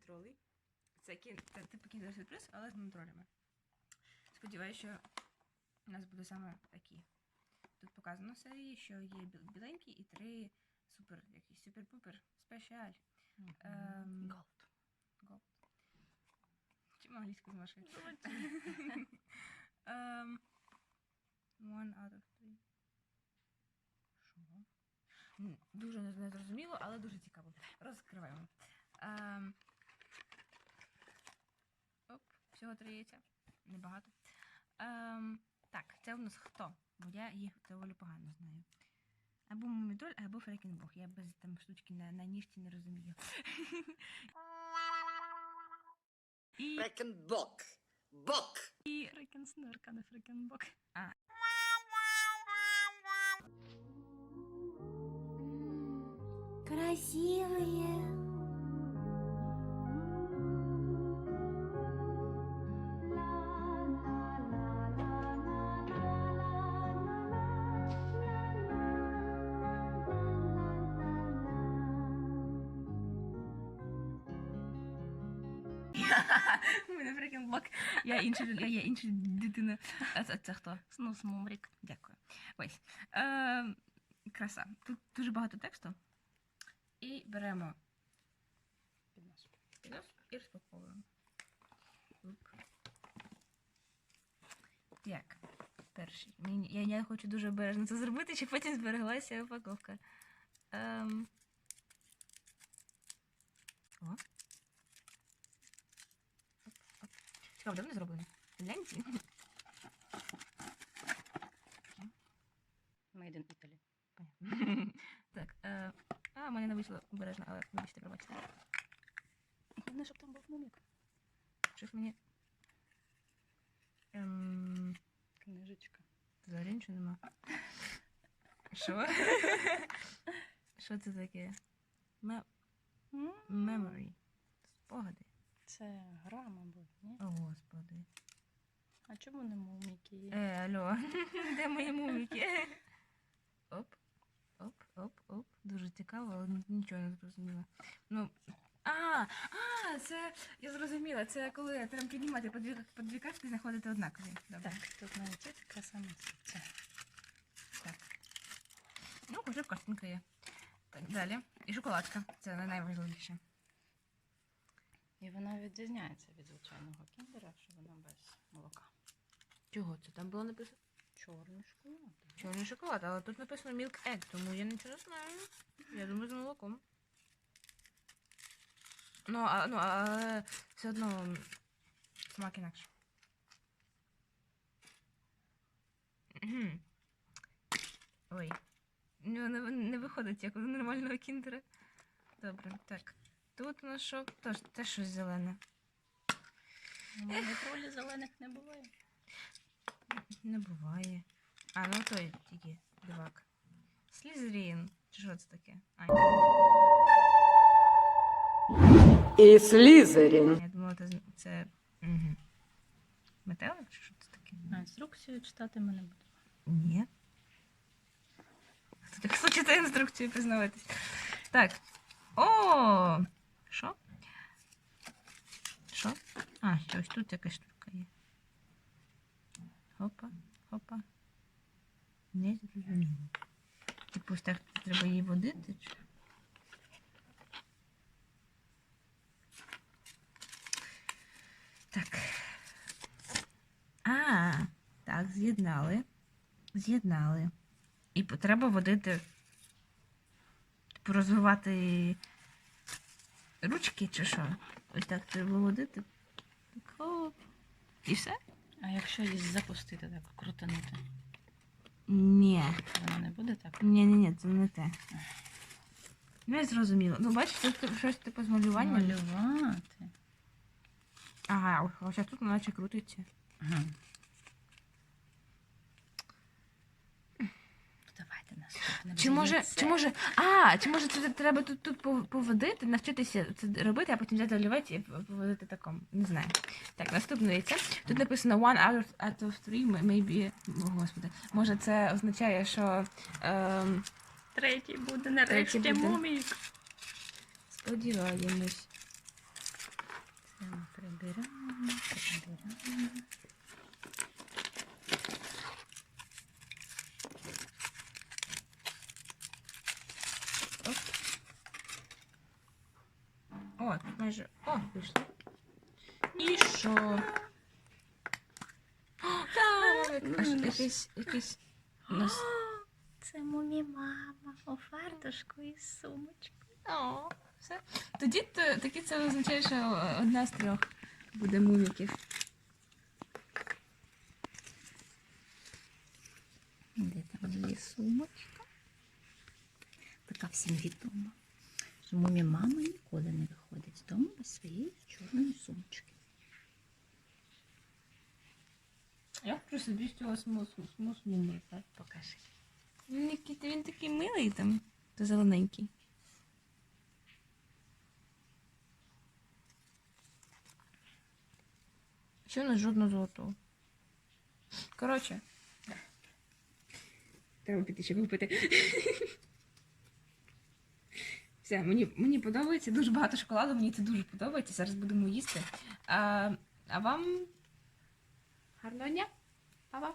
тролей. Це, кін... це типу кіндер сюрприз, але з мумітролями. Сподіваюся, що у нас буде саме такі. Тут показано серії, що є біл- біленький і три супер, якісь супер-пупер спешіаль. Ем, Голд. Gold. Чим англійську змашує? Ем, One out of three. Що? Дуже незрозуміло, але дуже цікаво. Розкриваємо. Ем, Оп, всього три яйця. Небагато. Ем, так, це у нас хто? Бо я їх доволі погано знаю. Або Мумітроль, або Фрекенбог. Я без там штучки на, на ніжці не розумію. Book. Book. і Фрекен снерк, а фрекенбок. Красивые. Мене Фрекенбог. Я інша, я, я інша дитина. А це, це хто? Снус мумрік. Дякую. Ось. Е, краса. Тут дуже багато тексту. І беремо Піднос. піднос і розпаковуємо. Як? Перший. Я, я хочу дуже обережно це зробити, щоб потім збереглася упаковка. Ем. О. Оп, оп. Цікаво, давно зроблено? Гляньте. Made in Italy. Понятно. Так, е, а, в мене не вийшло обережно, але вибачте, пробачте. Головне, щоб там був мумік. Щось мені. Ем, Книжечка. взагалі нічого нема. Що? Що це таке? Ме- М, Memory. Спогади. Це гра, мабуть, ні? О, господи. А чому не муміки є? Е, алло, де мої муміки? Оп, оп, оп, оп. Дуже цікаво, але нічого не зрозуміла. Ну. А, а, це я зрозуміла. Це коли треба піднімати по дві, по дві картки, знаходити однакові. Добре. Так, тут навіть є така сама інструкція. Так. Ну, вже картинка є. Так, далі. І шоколадка. Це найважливіше. І вона відрізняється від звичайного кіндера, що вона без молока. Чого це? Там було написано Чорний шоколад. чорний шоколад, але тут написано Milk Egg, тому я нічого не знаю. Я думаю, з молоком. Ну, а, ну, але все одно смак інакше. Ой. Ну, не, не виходить, як у нормального кіндера. Добре, так. Тут у нас що? Тож, теж щось зелене. У мене тролі зелених не буває. Не буває. А, ну той тільки дивак. Слізерін. Чи що це таке? А, ні, І Слізерін. я думала, це, це... Угу. метелик чи що це таке? А інструкцію читати ми не будемо. Ні. Хто так хто читає інструкцію, признавайтесь. Так. О! Що? Що? А, ось тут якась штука є. Хопа, хопа. Не зрозуміло. Типу, ось так треба її водити. Чи? Так. А, так, з'єднали. З'єднали. І треба водити. Типу розвивати ручки чи що? Ось так треба водити. Хоп. І все? А якщо її запустити, так крутанути, Ні. вона не буде так? Ні, ні, ні, це не те. Не зрозуміло. Ну, бачите, тут щось типу з малюванням. Малювати. Ага, ось тут наче крутиться. Ага. Давайте наступне. Чи може, чи може, а, чи може це треба тут, тут поводити, навчитися це робити, а потім взяти олівець і поводити такому. Не знаю. Так, наступне яйце. Тут написано one out of, out of three, maybe, о, господи. Може це означає, що ем, Третій буде нарешті Третій буде. мумік. сподіваємось. Прибираємо, прибираємо. О, майже. О, вийшло. І що? Так, якийсь, якийсь. нас. Це мумі мама у фартушку і сумочку. О, все. Тоді то, таки це означає, що одна з трьох буде муміків. Де там її сумочка? Така всім відома. Що мумі мама ніколи не виходить з дому без своєї чорної сумочки. Я хочу собі з цього смусу, смус мумика. Покажи. Він, який- він такий милий там, то зелененький. У нас жодного золотого? Коротше. Треба піти ще купити. Все, мені, мені подобається дуже багато шоколаду, мені це дуже подобається. Зараз будемо їсти. А, а вам гарного дня. Па-па.